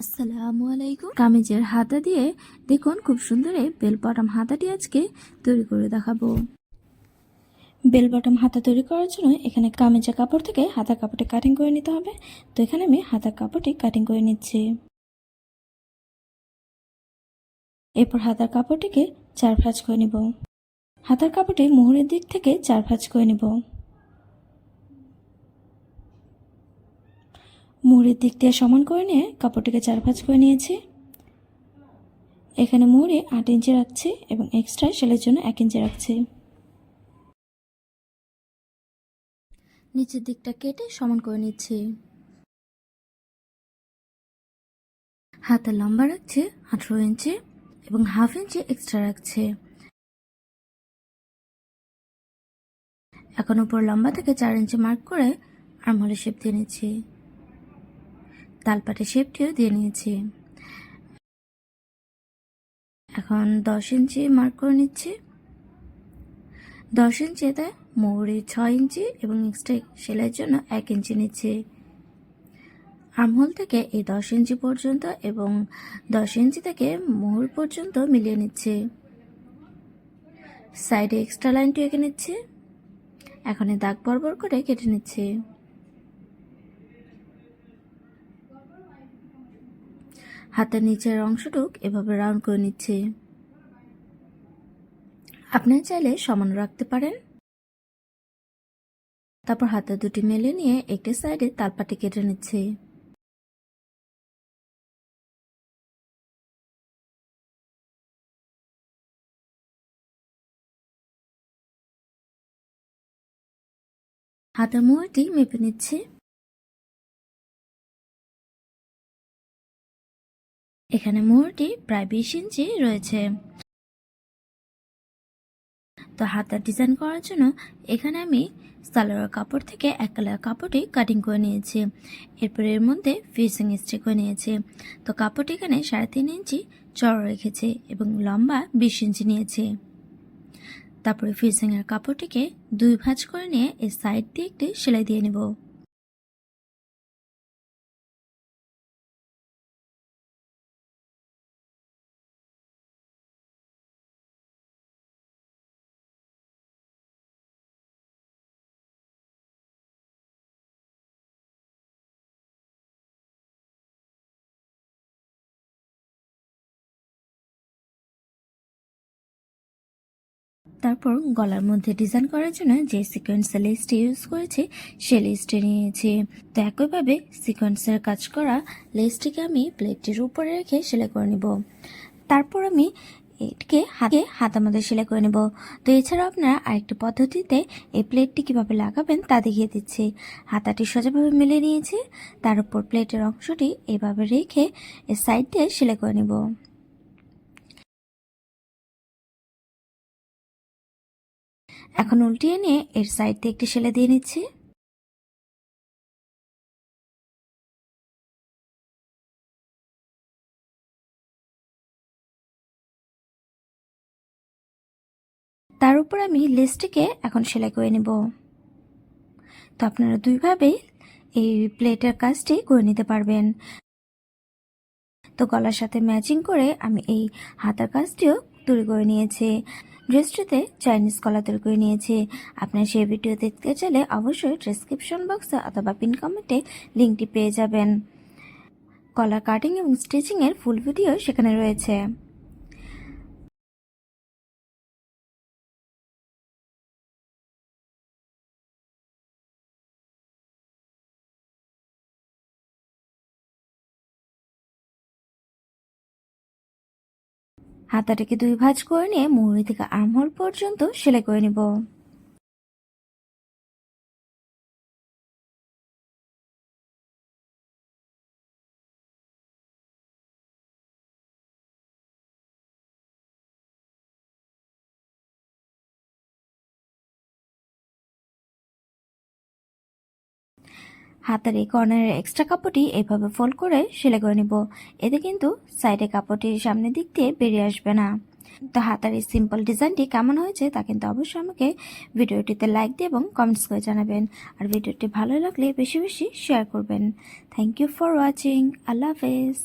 আসসালামু আলাইকুম। কামিজের হাতা দিয়ে দেখুন খুব সুন্দর এই বেল বটম হাতাটি আজকে তৈরি করে দেখাবো। বেল বটম হাতা তৈরি করার জন্য এখানে কামিজের কাপড় থেকে হাতার কাপড়টি কাটিং করে নিতে হবে। তো এখানে আমি হাতার কাপড়টি কাটিং করে নিচ্ছি। এরপর হাতার কাপড়টিকে চার ভাঁজ করে নিব। হাতার কাপড়টি মোহরের দিক থেকে চার ভাঁজ করে নিব। মুহুরির দিক দিয়ে সমান করে নিয়ে কাপড়টিকে চার ভাঁজ করে নিয়েছি। এখানে মুহুরি আট ইঞ্চি রাখছি এবং এক্সট্রা সেলের জন্য এক ইঞ্চি রাখছি। নিচের দিকটা কেটে সমান করে নিচ্ছি। হাতের লম্বা রাখছে আঠেরো ইঞ্চি এবং হাফ ইঞ্চি এক্সট্রা রাখছে। এখন উপর লম্বা থেকে চার ইঞ্চি মার্ক করে আর্মহলে শেপ দিয়ে নিচ্ছি। তালপাটে শেপটিও দিয়ে নিয়েছি। এখন দশ ইঞ্চি মার্ক করে নিচ্ছি। দশ ইঞ্চি ইঞ্চিতে মৌরি ছয় ইঞ্চি এবং এক্সট্রা সেলাইয়ের জন্য এক ইঞ্চি নিচ্ছি। আর্মহোল থেকে এই দশ ইঞ্চি পর্যন্ত এবং দশ ইঞ্চি থেকে মোহর পর্যন্ত মিলিয়ে নিচ্ছি। সাইডে এক্সট্রা লাইনটি এঁকে নিচ্ছি। এখন দাগ বরাবর করে কেটে নিচ্ছি। হাতের নিচের অংশটুক এভাবে রাউন্ড করে নিচ্ছি। আপনার চাইলে সমান রাখতে পারেন। তারপর হাতে দুটি মেলে নিয়ে একটি সাইডে তালপাটি কেটে নিচ্ছি। হাতের মোহরটি মেপে নিচ্ছি। এখানে মোহরটি প্রায় বিশ ইঞ্চি রয়েছে। তো হাতার ডিজাইন করার জন্য এখানে আমি সালোয়ার কাপড় থেকে এক কালার কাপড়টি কাটিং করে নিয়েছি। এরপর এর মধ্যে ফিসিং স্টিক করে নিয়েছি। তো কাপড়টি এখানে সাড়ে তিন ইঞ্চি চড় রেখেছে এবং লম্বা বিশ ইঞ্চি নিয়েছি। তারপরে ফিসিংয়ের কাপড়টিকে দুই ভাঁজ করে নিয়ে এর সাইড দিয়ে একটি সেলাই দিয়ে নেব। তারপর গলার মধ্যে ডিজাইন করার জন্য যে সিকোয়েন্সের লেসটি ইউজ করেছি, সে লেসটি নিয়েছি। তো একইভাবে সিকোয়েন্সের কাজ করা লেসটিকে আমি প্লেটটির উপরে রেখে সেলাই করে নিব। তারপর আমি এটিকে হাতে হাত আমাদের সেলাই করে নেব। তো এছাড়াও আপনারা আরেকটি পদ্ধতিতে এই প্লেটটি কীভাবে লাগাবেন তা দেখিয়ে দিচ্ছি। হাতাটি সোজাভাবে মেলে নিয়েছি, তার উপর প্লেটের অংশটি এভাবে রেখে সাইড দিয়ে সেলাই করে নেব। এখন উল্টিয়ে নিয়ে এর সাইড দিয়ে একটি সেলাই দিয়ে নিচ্ছি। তার উপর আমি লেসটিকে এখন সেলাই করে নেব। তো আপনারা দুইভাবেই এই প্লেটের কাজটি করে নিতে পারবেন। তো গলার সাথে ম্যাচিং করে আমি এই হাতার কাজটিও তৈরি করে নিয়েছে। ড্রেসটিতে চাইনিজ কলা তৈরি করে নিয়েছে। আপনার সেই ভিডিও দেখতে চাইলে অবশ্যই ডিসক্রিপশন বক্সে অথবা পিন কমেন্টে লিঙ্কটি পেয়ে যাবেন। কলা কাটিং এবং স্টিচিংয়ের ফুল ভিডিও সেখানে রয়েছে। হাতাটাকে দুই ভাঁজ করে নিয়ে মুহুরি থেকে আর্মহোল পর্যন্ত সেলাই করে নিব। হাতের এই কর্নারের এক্সট্রা কাপড়টি এভাবে ফোল্ড করে সেলাই করে নিব। এতে কিন্তু সাইডে কাপড়টির সামনের দিক দিয়ে বেরিয়ে আসবে না। তো হাতার এই সিম্পল ডিজাইনটি কেমন হয়েছে তা কিন্তু অবশ্যই আমাকে ভিডিওটিতে লাইক দিয়ে এবং কমেন্টস করে জানাবেন। আর ভিডিওটি ভালো লাগলে বেশি বেশি শেয়ার করবেন। থ্যাংক ইউ ফর ওয়াচিং আল্লাহ হাফেজ।